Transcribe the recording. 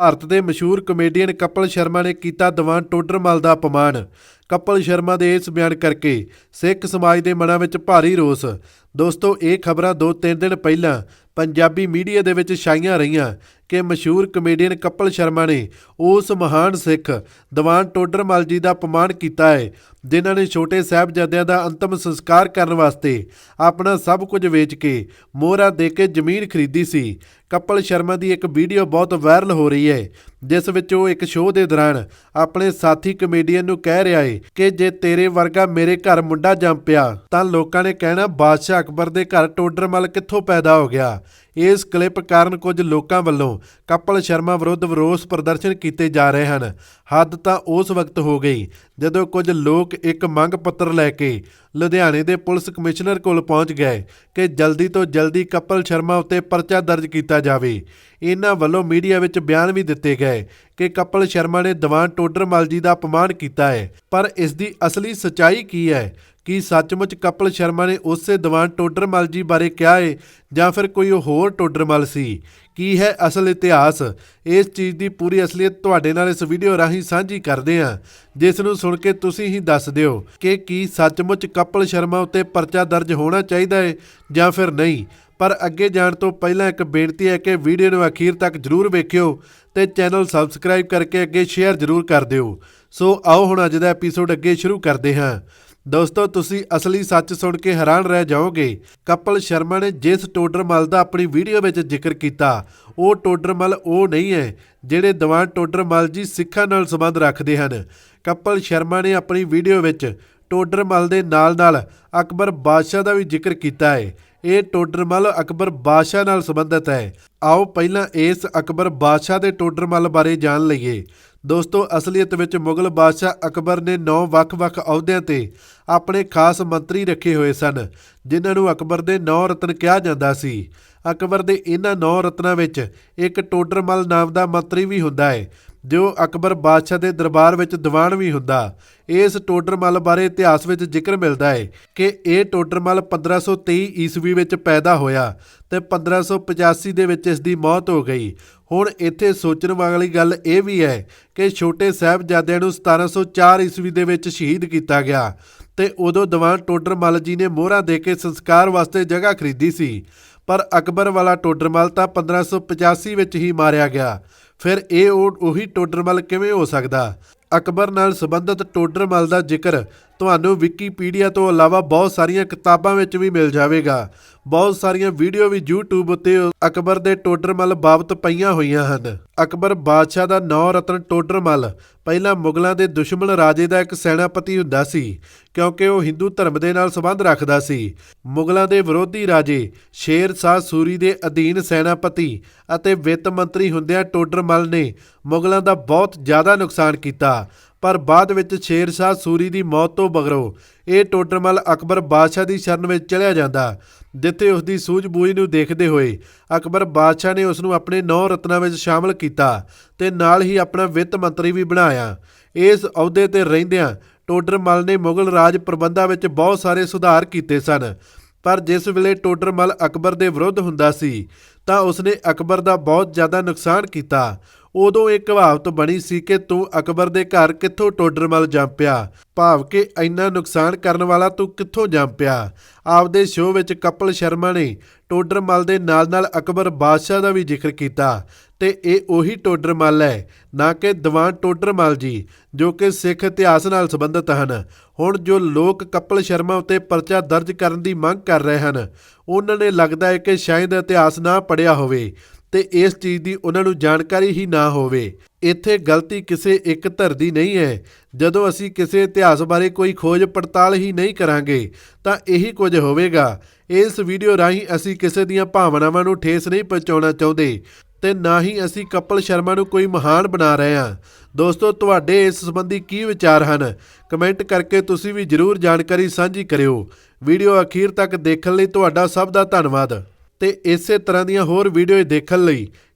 ਭਾਰਤ ਦੇ ਮਸ਼ਹੂਰ ਕਮੇਡੀਅਨ ਕਪਲ ਸ਼ਰਮਾ ਨੇ ਕੀਤਾ ਦੀਵਾਨ ਟੋਡਰਮਲ ਦਾ ਅਪਮਾਨ। ਕਪਲ ਸ਼ਰਮਾ ਦੇ ਇਸ ਬਿਆਨ ਕਰਕੇ ਸਿੱਖ ਸਮਾਜ ਦੇ ਮਨਾਂ ਵਿੱਚ ਭਾਰੀ ਰੋਸ। ਦੋਸਤੋ, ਇਹ ਖਬਰਾਂ ਦੋ ਤਿੰਨ ਦਿਨ ਪਹਿਲਾਂ ਪੰਜਾਬੀ ਮੀਡੀਆ ਦੇ ਵਿੱਚ ਛਾਈਆਂ ਰਹੀਆਂ। ਕਿ ਮਸ਼ਹੂਰ ਕਮੇਡੀਅਨ ਕਪਲ ਸ਼ਰਮਾ ਨੇ ਉਸ ਮਹਾਨ ਸਿੱਖ ਦੀਵਾਨ ਟੋਡਰਮਲ ਜੀ ਦਾ ਅਪਮਾਨ ਕੀਤਾ ਹੈ, ਜਿਨ੍ਹਾਂ ਨੇ ਛੋਟੇ ਸਾਹਿਬਜ਼ਾਦਿਆਂ ਦਾ ਅੰਤਮ ਸੰਸਕਾਰ ਕਰਨ ਵਾਸਤੇ ਆਪਣਾ ਸਭ ਕੁਝ ਵੇਚ ਕੇ ਮੋਹਰਾ ਦੇ ਕੇ ਜ਼ਮੀਨ ਖਰੀਦੀ ਸੀ। ਕਪਲ ਸ਼ਰਮਾ ਦੀ ਇੱਕ ਵੀਡੀਓ ਬਹੁਤ ਵਾਇਰਲ ਹੋ ਰਹੀ ਹੈ, ਜਿਸ ਵਿੱਚ ਉਹ ਇੱਕ ਸ਼ੋਅ ਦੇ ਦੌਰਾਨ ਆਪਣੇ ਸਾਥੀ ਕਮੇਡੀਅਨ ਨੂੰ ਕਹਿ ਰਿਹਾ ਹੈ ਕਿ ਜੇ ਤੇਰੇ ਵਰਗਾ ਮੇਰੇ ਘਰ ਮੁੰਡਾ ਜੰਮ ਪਿਆ ਤਾਂ ਲੋਕਾਂ ਨੇ ਕਹਿਣਾ, ਬਾਦਸ਼ਾਹ ਅਕਬਰ ਦੇ ਘਰ ਟੋਡਰਮਲ ਕਿੱਥੋਂ ਪੈਦਾ ਹੋ ਗਿਆ? ਇਸ ਕਲਿੱਪ ਕਾਰਨ ਕੁਝ ਲੋਕਾਂ ਵੱਲੋਂ ਕਪਲ ਸ਼ਰਮਾ ਵਿਰੁੱਧ ਵਿਰੋਧ ਪ੍ਰਦਰਸ਼ਨ ਕੀਤੇ ਜਾ ਰਹੇ ਹਨ। ਹੱਦ ਤਾਂ ਉਸ ਵਕਤ ਹੋ ਗਈ ਜਦੋਂ ਕੁਝ ਲੋਕ ਇੱਕ ਮੰਗ ਪੱਤਰ ਲੈ ਕੇ ਲੁਧਿਆਣੇ ਦੇ ਪੁਲਿਸ ਕਮਿਸ਼ਨਰ ਕੋਲ ਪਹੁੰਚ ਗਏ ਕਿ ਜਲਦੀ ਤੋਂ ਜਲਦੀ ਕਪਲ ਸ਼ਰਮਾ ਉੱਤੇ ਪਰਚਾ ਦਰਜ ਕੀਤਾ ਜਾਵੇ। ਇਹਨਾਂ ਵੱਲੋਂ ਮੀਡੀਆ ਵਿੱਚ ਬਿਆਨ ਵੀ ਦਿੱਤੇ ਗਏ ਕਿ ਕਪਲ ਸ਼ਰਮਾ ਨੇ ਦੀਵਾਨ ਟੋਡਰਮਲ ਜੀ ਦਾ ਅਪਮਾਨ ਕੀਤਾ ਹੈ। ਪਰ ਇਸ ਦੀ ਅਸਲੀ ਸਚਾਈ ਕੀ ਹੈ? ਕੀ ਸੱਚਮੁੱਚ ਕਪਲ ਸ਼ਰਮਾ ਨੇ ਉਸੇ ਦੀਵਾਨ ਟੋਡਰਮਲ ਜੀ ਬਾਰੇ ਕਿਹਾ ਹੈ ਜਾਂ ਫਿਰ ਕੋਈ ਹੋਰ ਟੋਡਰਮਲ ਸੀ? ਕੀ ਹੈ ਅਸਲ ਇਤਿਹਾਸ? ਇਸ ਚੀਜ਼ ਦੀ ਪੂਰੀ ਅਸਲੀਅਤ ਤੁਹਾਡੇ ਨਾਲ ਇਸ ਵੀਡੀਓ ਰਾਹੀਂ ਸਾਂਝੀ ਕਰਦੇ ਹਾਂ। ਜਿਸ ਨੂੰ ਸੁਣ ਕੇ ਤੁਸੀਂ ਹੀ ਦੱਸ ਦਿਓ ਕਿ ਕੀ ਸੱਚਮੁੱਚ ਕਪਲ ਸ਼ਰਮਾ ਉੱਤੇ ਪਰਚਾ ਦਰਜ ਹੋਣਾ ਚਾਹੀਦਾ ਹੈ ਜਾਂ ਫਿਰ ਨਹੀਂ। ਪਰ ਅੱਗੇ ਜਾਣ ਤੋਂ ਪਹਿਲਾਂ ਇੱਕ ਬੇਨਤੀ ਹੈ ਕਿ ਵੀਡੀਓ ਨੂੰ ਅਖੀਰ ਤੱਕ ਜਰੂਰ ਵੇਖਿਓ ਤੇ ਚੈਨਲ ਸਬਸਕ੍ਰਾਈਬ ਕਰਕੇ ਅੱਗੇ ਸ਼ੇਅਰ ਜਰੂਰ ਕਰ ਦਿਓ। ਸੋ ਆਓ ਹੁਣ ਅੱਜ ਦਾ ਐਪੀਸੋਡ ਅੱਗੇ ਸ਼ੁਰੂ ਕਰਦੇ ਹਾਂ। ਦੋਸਤੋ, ਤੁਸੀਂ ਅਸਲੀ ਸੱਚ ਸੁਣ ਕੇ ਹੈਰਾਨ ਰਹਿ ਜਾਓਗੇ। ਕਪਲ ਸ਼ਰਮਾ ਨੇ ਜਿਸ ਟੋਡਰਮਲ ਦਾ ਆਪਣੀ ਵੀਡੀਓ ਵਿੱਚ ਜ਼ਿਕਰ ਕੀਤਾ, ਉਹ ਟੋਡਰਮਲ ਉਹ ਨਹੀਂ ਹੈ ਜਿਹੜੇ ਦੀਵਾਨ ਟੋਡਰਮਲ ਜੀ ਸਿੱਖਾਂ ਨਾਲ ਸੰਬੰਧ ਰੱਖਦੇ ਹਨ। ਕਪਲ ਸ਼ਰਮਾ ਨੇ ਆਪਣੀ ਵੀਡੀਓ ਵਿੱਚ ਟੋਡਰਮਲ ਦੇ ਨਾਲ-ਨਾਲ ਅਕਬਰ ਬਾਦਸ਼ਾਹ ਦਾ ਵੀ ਜ਼ਿਕਰ ਕੀਤਾ ਹੈ। ਇਹ ਟੋਡਰਮਲ ਅਕਬਰ ਬਾਦਸ਼ਾਹ ਨਾਲ ਸੰਬੰਧਿਤ ਹੈ। ਆਓ ਪਹਿਲਾਂ ਇਸ ਅਕਬਰ ਬਾਦਸ਼ਾਹ ਦੇ ਟੋਡਰਮਲ ਬਾਰੇ ਜਾਣ ਲਈਏ। ਦੋਸਤੋ, ਅਸਲੀਅਤ ਵਿੱਚ ਮੁਗਲ ਬਾਦਸ਼ਾਹ ਅਕਬਰ ਨੇ 9 ਵੱਖ-ਵੱਖ ਅਹੁਦਿਆਂ ਤੇ ਆਪਣੇ ਖਾਸ ਮੰਤਰੀ ਰੱਖੇ ਹੋਏ ਸਨ, ਜਿਨ੍ਹਾਂ ਨੂੰ ਅਕਬਰ ਦੇ 9 ਰਤਨ ਕਿਹਾ ਜਾਂਦਾ ਸੀ। ਅਕਬਰ ਦੇ ਇਹਨਾਂ 9 ਰਤਨਾਂ ਵਿੱਚ ਇੱਕ ਟੋਡਰਮਲ ਨਾਮ ਦਾ ਮੰਤਰੀ ਵੀ ਹੁੰਦਾ ਹੈ। ਜੋ ਅਕਬਰ ਬਾਦਸ਼ਾਹ ਦੇ ਦਰਬਾਰ ਵਿੱਚ ਦੀਵਾਨ ਵੀ ਹੁੰਦਾ, ਇਸ ਟੋਡਰਮਲ ਬਾਰੇ ਇਤਿਹਾਸ ਵਿੱਚ ਜ਼ਿਕਰ ਮਿਲਦਾ ਹੈ ਕਿ ਇਹ ਟੋਡਰਮਲ 1523 ਈਸਵੀ ਵਿੱਚ ਪੈਦਾ ਹੋਇਆ ਤੇ 1585 ਦੇ ਵਿੱਚ ਇਸ ਦੀ ਮੌਤ ਹੋ ਗਈ। ਹੁਣ ਇੱਥੇ ਸੋਚਣ ਵਾਲੀ ਗੱਲ ਇਹ ਵੀ ਹੈ ਕਿ ਛੋਟੇ ਸਾਹਿਬਜ਼ਾਦਿਆਂ ਨੂੰ 1704 ਈਸਵੀ ਦੇ ਵਿੱਚ ਸ਼ਹੀਦ ਕੀਤਾ ਗਿਆ ਤੇ ਉਦੋਂ ਦੀਵਾਨ ਟੋਡਰਮਲ ਜੀ ਨੇ ਮੋਹਰਾਂ ਦੇ ਕੇ ਸੰਸਕਾਰ ਵਾਸਤੇ ਜਗ੍ਹਾ ਖਰੀਦੀ ਸੀ। ਪਰ ਅਕਬਰ ਵਾਲਾ ਟੋਡਰਮਲ ਤਾਂ 1585 ਵਿੱਚ ਹੀ ਮਾਰਿਆ ਗਿਆ। ਫਿਰ ਇਹ ਉਹੀ ਟੋਡਰਮਲ ਕਿਵੇਂ ਹੋ ਸਕਦਾ? ਅਕਬਰ ਨਾਲ ਸੰਬੰਧਿਤ ਟੋਡਰਮਲ ਦਾ ਜ਼ਿਕਰ ਤੁਹਾਨੂੰ ਵਿਕੀਪੀਡੀਆ ਤੋਂ ਇਲਾਵਾ ਬਹੁਤ ਸਾਰੀਆਂ ਕਿਤਾਬਾਂ ਵਿੱਚ ਵੀ ਮਿਲ ਜਾਵੇਗਾ। ਬਹੁਤ ਸਾਰੀਆਂ ਵੀਡੀਓ ਵੀ YouTube ਉੱਤੇ ਅਕਬਰ ਦੇ ਟੋਡਰਮਲ ਬਾਬਤ ਪਈਆਂ ਹੋਈਆਂ ਹਨ। ਅਕਬਰ ਬਾਦਸ਼ਾਹ ਦਾ ਨੌ ਰਤਨ ਟੋਡਰਮਲ, ਪਹਿਲਾਂ ਮੁਗਲਾਂ ਦੇ ਦੁਸ਼ਮਣ ਰਾਜੇ ਦਾ ਇੱਕ ਸੈਨਾਪਤੀ ਹੁੰਦਾ ਸੀ, ਕਿਉਂਕਿ ਉਹ ਹਿੰਦੂ ਧਰਮ ਦੇ ਨਾਲ ਸੰਬੰਧ ਰੱਖਦਾ ਸੀ। ਮੁਗਲਾਂ ਦੇ ਵਿਰੋਧੀ ਰਾਜੇ ਸ਼ੇਰ ਸ਼ਾਹ ਸੂਰੀ ਦੇ ਅਧੀਨ ਸੈਨਾਪਤੀ ਅਤੇ ਵਿੱਤ ਮੰਤਰੀ ਹੁੰਦਿਆਂ ਟੋਡਰਮਲ ਨੇ ਮੁਗਲਾਂ ਦਾ ਬਹੁਤ ਜ਼ਿਆਦਾ ਨੁਕਸਾਨ ਕੀਤਾ। ਪਰ ਬਾਅਦ ਵਿੱਚ ਸ਼ੇਰ ਸ਼ਾਹ ਸੂਰੀ ਦੀ ਮੌਤ ਤੋਂ ਬਗਰੋ ਇਹ ਟੋਡਰਮਲ ਅਕਬਰ ਬਾਦਸ਼ਾਹ ਦੀ ਸ਼ਰਨ ਵਿੱਚ ਚਲਿਆ ਜਾਂਦਾ। ਜਿੱਥੇ ਉਸ ਦੀ ਸੂਝ-ਬੂਝ ਨੂੰ ਦੇਖਦੇ ਹੋਏ ਅਕਬਰ ਬਾਦਸ਼ਾਹ ਨੇ ਉਸ ਨੂੰ ਆਪਣੇ ਨੌ ਰਤਨਾਂ ਵਿੱਚ ਸ਼ਾਮਲ ਕੀਤਾ ਤੇ ਨਾਲ ਹੀ ਆਪਣਾ ਵਿੱਤ ਮੰਤਰੀ ਵੀ ਬਣਾਇਆ। ਇਸ ਅਹੁਦੇ ਤੇ ਰਹਿੰਦਿਆਂ ਟੋਡਰਮਲ ਨੇ ਮੁਗਲ ਰਾਜ ਪ੍ਰਬੰਧਾਂ ਵਿੱਚ ਬਹੁਤ ਸਾਰੇ ਸੁਧਾਰ ਕੀਤੇ ਸਨ। ਪਰ ਜਿਸ ਵੇਲੇ ਟੋਡਰਮਲ ਅਕਬਰ ਦੇ ਵਿਰੁੱਧ ਹੁੰਦਾ ਸੀ, ਤਾਂ ਉਸਨੇ ਅਕਬਰ ਦਾ ਬਹੁਤ ਜ਼ਿਆਦਾ ਨੁਕਸਾਨ ਕੀਤਾ। ਉਦੋਂ ਇਹ ਕਹਾਵਤ ਬਣੀ ਸੀ ਕਿ ਤੂੰ ਅਕਬਰ ਦੇ ਘਰ ਕਿੱਥੋਂ ਟੋਡਰਮਲ ਜੰਮ ਪਿਆ ਭਾਵ ਕਿ ਇੰਨਾ ਨੁਕਸਾਨ ਕਰਨ ਵਾਲਾ ਤੂੰ ਕਿੱਥੋਂ ਜੰਮ ਪਿਆ ਆਪਦੇ ਸ਼ੋਅ ਵਿੱਚ ਕਪਲ ਸ਼ਰਮਾ ਨੇ ਟੋਡਰਮਲ ਦੇ ਨਾਲ-ਨਾਲ ਅਕਬਰ ਬਾਦਸ਼ਾਹ ਦਾ ਵੀ ਜ਼ਿਕਰ ਕੀਤਾ ਤੇ ਇਹ ਉਹੀ ਟੋਡਰਮਲ ਹੈ, ਨਾ ਕਿ ਦੀਵਾਨ ਟੋਡਰਮਲ ਜੀ, ਜੋ ਕਿ ਸਿੱਖ ਇਤਿਹਾਸ ਨਾਲ ਸੰਬੰਧਿਤ ਹਨ। ਹੁਣ ਜੋ ਲੋਕ ਕਪਲ ਸ਼ਰਮਾ ਉੱਤੇ ਪਰਚਾ ਦਰਜ ਕਰਨ ਦੀ ਮੰਗ ਕਰ ਰਹੇ ਹਨ, ਉਹਨਾਂ ਨੇ ਲੱਗਦਾ ਹੈ ਕਿ ਸ਼ਾਇਦ ਇਤਿਹਾਸ ਨਾ ਪੜਿਆ ਹੋਵੇ। ਤੇ ਇਸ ਚੀਜ਼ ਦੀ ਉਹਨਾਂ ਨੂੰ ਜਾਣਕਾਰੀ ਹੀ ਨਾ ਹੋਵੇ। ਇੱਥੇ ਗਲਤੀ ਕਿਸੇ ਇੱਕ ਧਰ ਦੀ ਨਹੀਂ ਹੈ। ਜਦੋਂ ਅਸੀਂ ਕਿਸੇ ਇਤਿਹਾਸ ਬਾਰੇ ਕੋਈ ਖੋਜ ਪੜਤਾਲ ਹੀ ਨਹੀਂ ਕਰਾਂਗੇ, ਤਾਂ ਇਹੀ ਕੁਝ ਹੋਵੇਗਾ। ਇਸ ਵੀਡੀਓ ਰਾਹੀਂ ਅਸੀਂ ਕਿਸੇ ਦੀਆਂ ਭਾਵਨਾਵਾਂ ਨੂੰ ਠੇਸ ਨਹੀਂ ਪਹੁੰਚਾਉਣਾ ਚਾਹੁੰਦੇ ਤੇ ਨਾ ਹੀ ਅਸੀਂ ਕਪਲ ਸ਼ਰਮਾ ਨੂੰ ਕੋਈ ਮਹਾਨ ਬਣਾ ਰਹੇ ਹਾਂ। ਦੋਸਤੋ, ਤੁਹਾਡੇ ਇਸ ਸੰਬੰਧੀ ਕੀ ਵਿਚਾਰ ਹਨ? ਕਮੈਂਟ ਕਰਕੇ ਤੁਸੀਂ ਵੀ ਜਰੂਰ ਜਾਣਕਾਰੀ ਸਾਂਝੀ ਕਰਿਓ। ਵੀਡੀਓ ਅਖੀਰ ਤੱਕ ਦੇਖਣ ਲਈ ਤੁਹਾਡਾ ਸਭ ਦਾ ਧੰਨਵਾਦ। ਤੇ ਇਸੇ ਤਰ੍ਹਾਂ ਦੀਆਂ ਹੋਰ ਵੀਡੀਓ ਦੇਖਣ ਲਈ